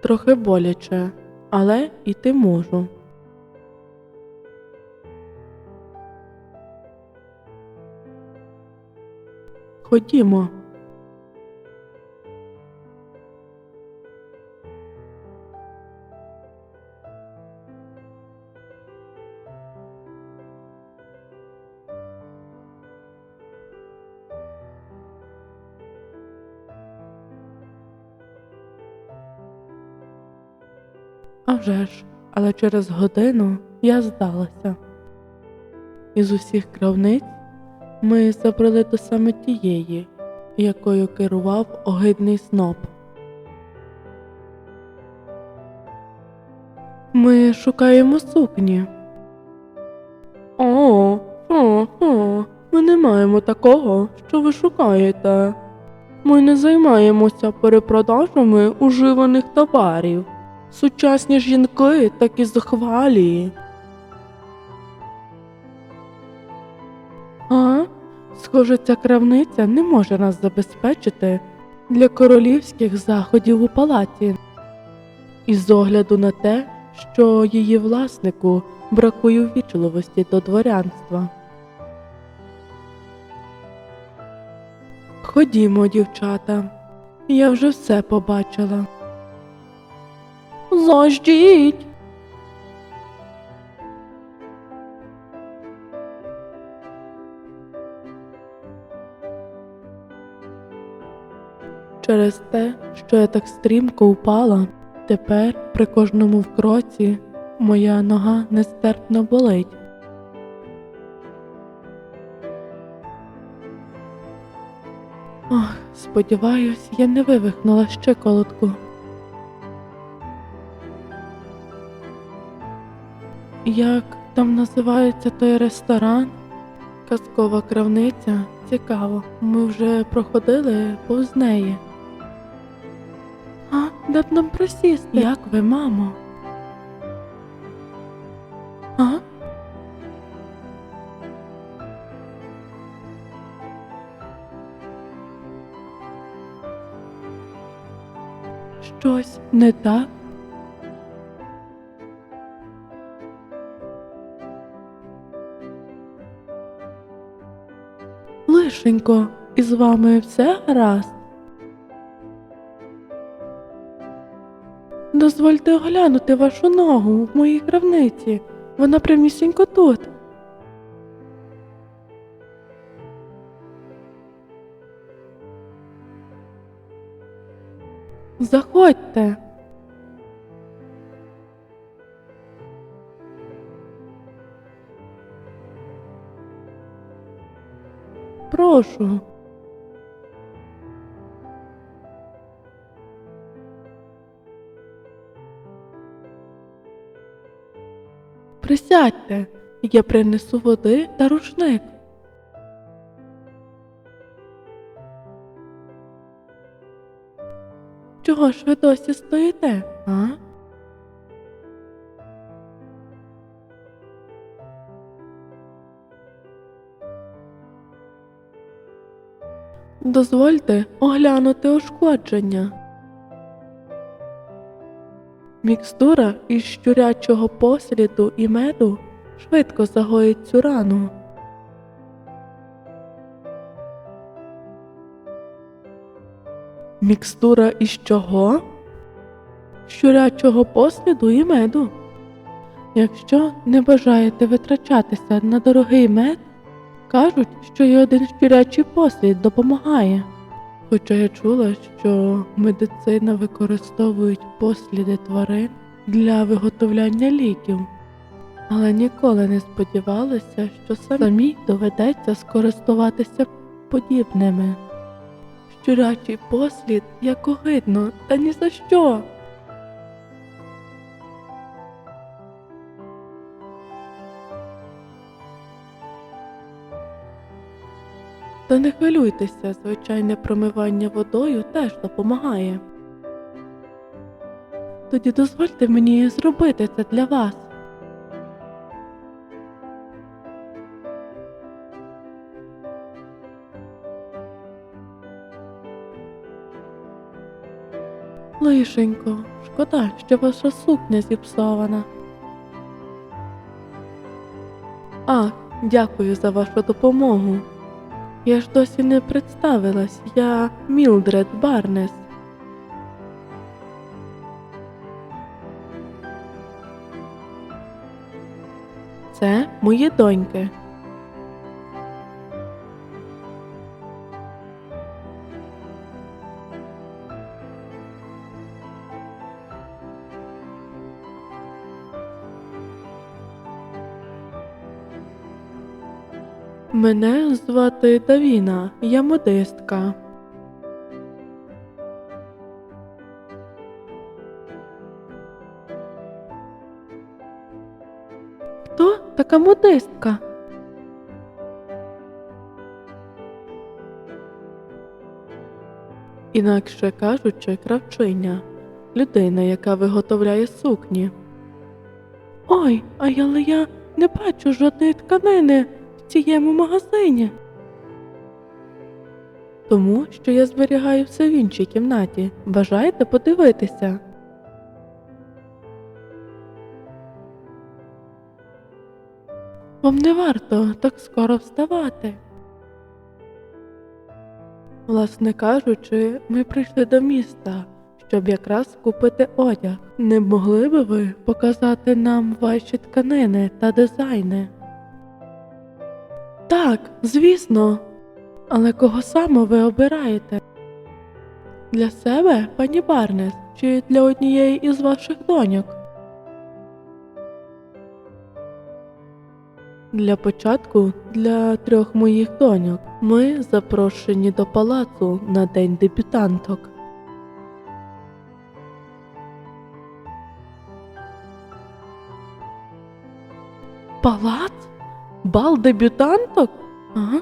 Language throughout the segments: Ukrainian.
Трохи боляче, але йти можу. Ходімо. А вже ж, але через годину я здалася. Із усіх кравниць ми забрали до саме тієї, якою керував огидний сноб. Ми шукаємо сукні. О, о, о, ми не маємо такого, що ви шукаєте. Ми не займаємося перепродажами уживаних товарів. Сучасні жінки такі захвалі. А? Схоже, ця крамниця не може нас забезпечити для королівських заходів у палаті. Із огляду на те, що її власнику бракує ввічливості до дворянства. Ходімо, дівчата, я вже все побачила. Заждіть. Через те, що я так стрімко впала, тепер при кожному вкроці моя нога нестерпно болить. Ох, сподіваюсь, я не вивихнула щиколотку. Як там називається той ресторан? Казкова крамниця. Цікаво, ми вже проходили повз неї. А, де б нам присісти? Як ви, мамо? А? Щось не так? Лишенько, із вами все гаразд? Дозвольте оглянути вашу ногу в моїй крамниці. Вона прямісінько тут. Заходьте. Прошу. Присядьте, я принесу води та рушник. Чого ж ви досі стоїте, а? Дозвольте оглянути ушкодження. Мікстура із щурячого посліду і меду швидко загоїть цю рану. Мікстура із чого? Щурячого посліду і меду. Якщо не бажаєте витрачатися на дорогий мед, кажуть, що й один щурячий послід допомагає. Хоча я чула, що медицина використовують посліди тварин для виготовляння ліків, але ніколи не сподівалася, що самі доведеться скористуватися подібними. Щурячий послід, як огидно, та ні за що. Та не хвилюйтеся, звичайне промивання водою теж допомагає. Тоді дозвольте мені зробити це для вас. Лишенько, шкода, що ваша сукня зіпсована. Ах, дякую за вашу допомогу. Я ж досі не представилась, я Мілдред Барнес. Це мої доньки. Мене звати Давіна, я модистка. Хто така модистка? Інакше кажучи, кравчиня людина, яка виготовляє сукні. Ой, але я не бачу жодної тканини в магазині. Тому що я зберігаю все в іншій кімнаті. Бажаєте подивитися? Вам не варто так скоро вставати. Власне кажучи, ми прийшли до міста, щоб якраз купити одяг. Не могли би ви показати нам ваші тканини та дизайни? Звісно. Але кого саме ви обираєте? Для себе, пані Барнес, чи для однієї із ваших доньок? Для початку для трьох моїх доньок ми запрошені до палацу на день дебютанток. Палац? Бал дебютанток? Ага.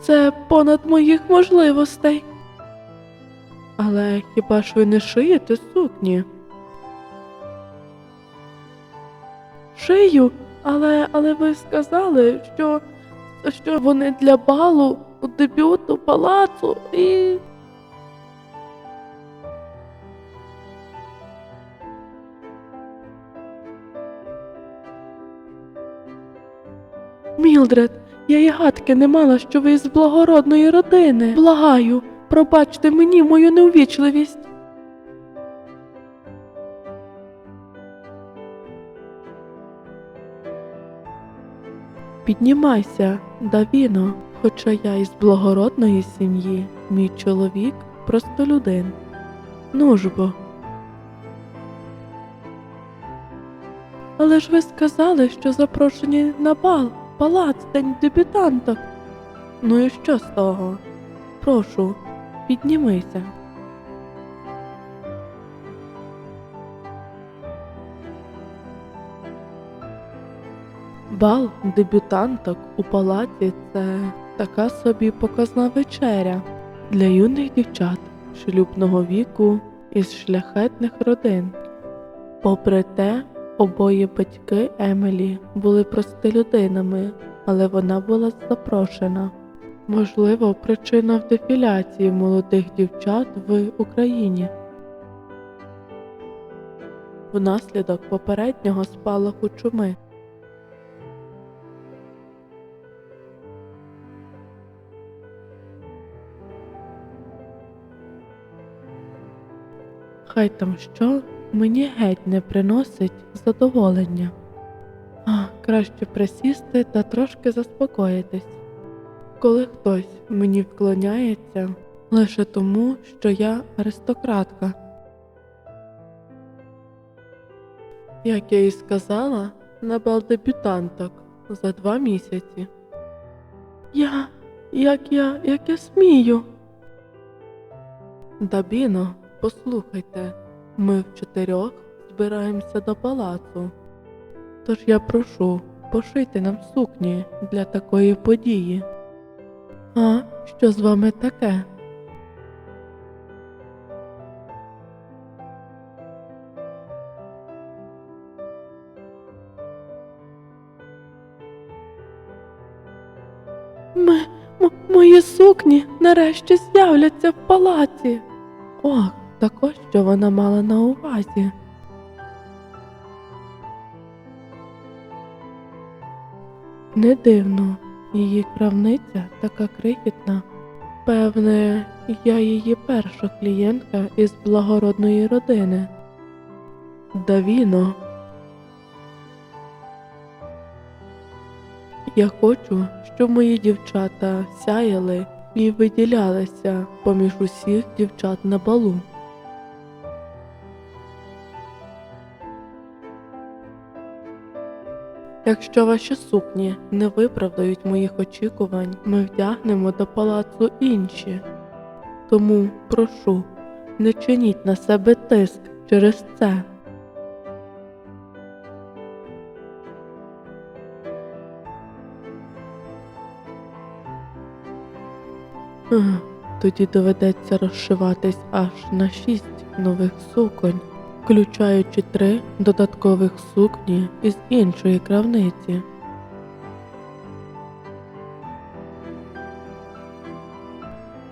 Це понад моїх можливостей. Але хіба ж ви не шиєте сукні? Шию, але, але ви сказали, що, що вони для балу, дебюту, палацу і. Мілдред, я й гадки не мала, що ви з благородної родини. Благаю, пробачте мені мою неувічливість. Піднімайся, Давіно, хоча я із благородної сім'ї, мій чоловік простолюдин. Ну ж бо. Але ж ви сказали, що запрошені на бал, палац, день дебютанток. Ну і що з того? Прошу, піднімися. Бал дебютанток у палаці це така собі показна вечеря для юних дівчат шлюбного віку із шляхетних родин. Попри те, обоє батьки Емелі були простолюдинами, але вона була запрошена. Можливо, причина в дефіляції молодих дівчат в Україні. Внаслідок попереднього спалаху чуми. Хай там що, мені геть не приносить задоволення. А, краще присісти та трошки заспокоїтись. Коли хтось мені вклоняється лише тому, що я аристократка. Як я і сказала, на бал дебютанток за два місяці. Я, як я, як я смію. Дабіно, послухайте, ми в чотирьох збираємося до палацу. Тож я прошу, пошийте нам сукні для такої події. А, що з вами таке? Ми, м- мої сукні нарешті з'являться в палаці. Ох, так ось що вона мала на увазі. Не дивно, її крамниця така крихітна. Певне, я її перша клієнтка із благородної родини. Давіно. Я хочу, щоб мої дівчата сяяли і виділялися поміж усіх дівчат на балу. Якщо ваші сукні не виправдають моїх очікувань, ми вдягнемо до палацу інші. Тому прошу, не чиніть на себе тиск через це. Тоді доведеться розшиватись аж на шість нових суконь, включаючи три додаткових сукні із іншої крамниці.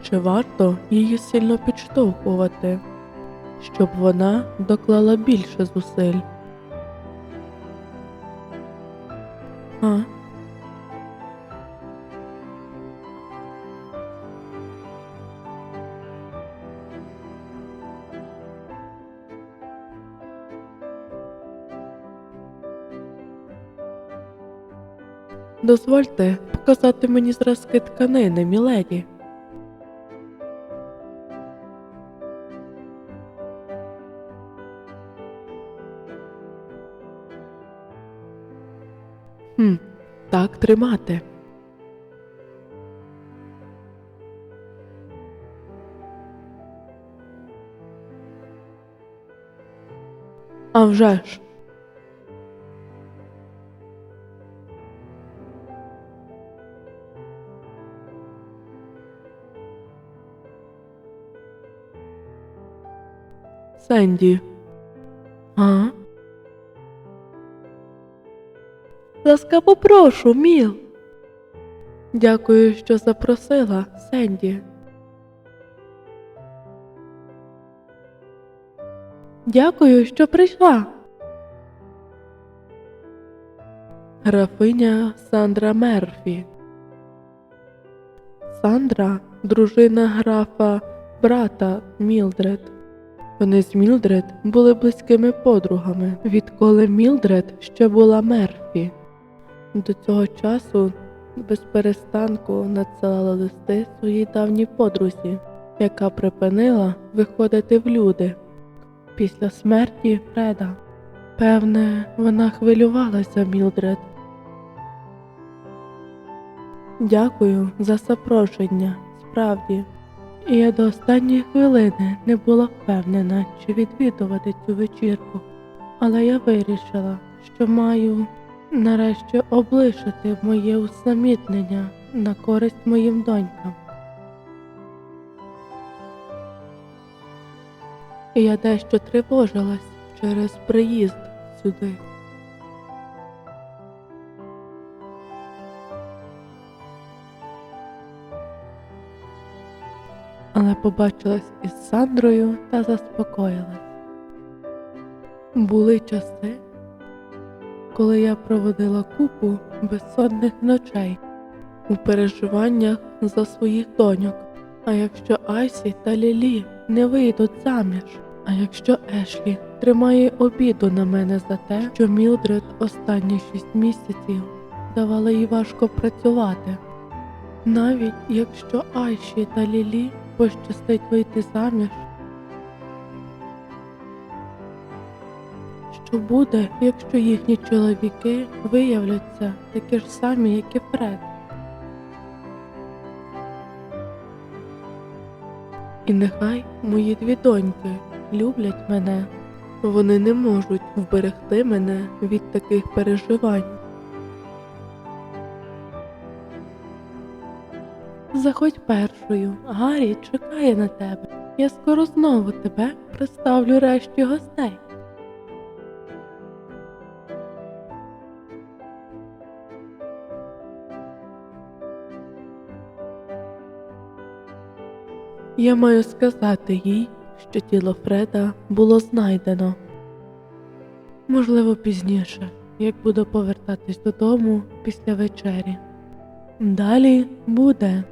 Чи варто її сильно підштовхувати, щоб вона доклала більше зусиль? А? Дозвольте показати мені зразки тканини, міледі. Хм, так тримати. А вже ж. Сенді. А? Ласкаво прошу, Міл. Дякую, що запросила, Сенді. Дякую, що прийшла. Графиня Сандра Мерфі. Сандра дружина графа брата Мілдред. Вони з Мілдред були близькими подругами, відколи Мілдред ще була Мерфі. До цього часу без перестанку надсилала листи своїй давній подрузі, яка припинила виходити в люди після смерті Фреда. Певне, вона хвилювалася Мілдред. Дякую за запрошення, справді. І я до останньої хвилини не була впевнена, чи відвідувати цю вечірку, але я вирішила, що маю нарешті облишити моє усамітнення на користь моїм донькам. І я дещо тривожилась через приїзд сюди. Побачилась із Сандрою та заспокоїлась. Були часи, коли я проводила купу безсонних ночей у переживаннях за своїх доньок. А якщо Айсі та Лілі не вийдуть заміж, а якщо Ешлі тримає обіду на мене за те, що Мілдред останні шість місяців давала їй важко працювати, навіть якщо Айші та Лілі пощастить вийти заміж. Що буде, якщо їхні чоловіки виявляться такі ж самі, як і Фред? І нехай мої дві доньки люблять мене, вони не можуть вберегти мене від таких переживань. Заходь першою, Гаррі чекає на тебе. Я скоро знову тебе представлю решті гостей. Я маю сказати їй, що тіло Фреда було знайдено. Можливо, пізніше, як буду повертатись додому після вечері. Далі буде.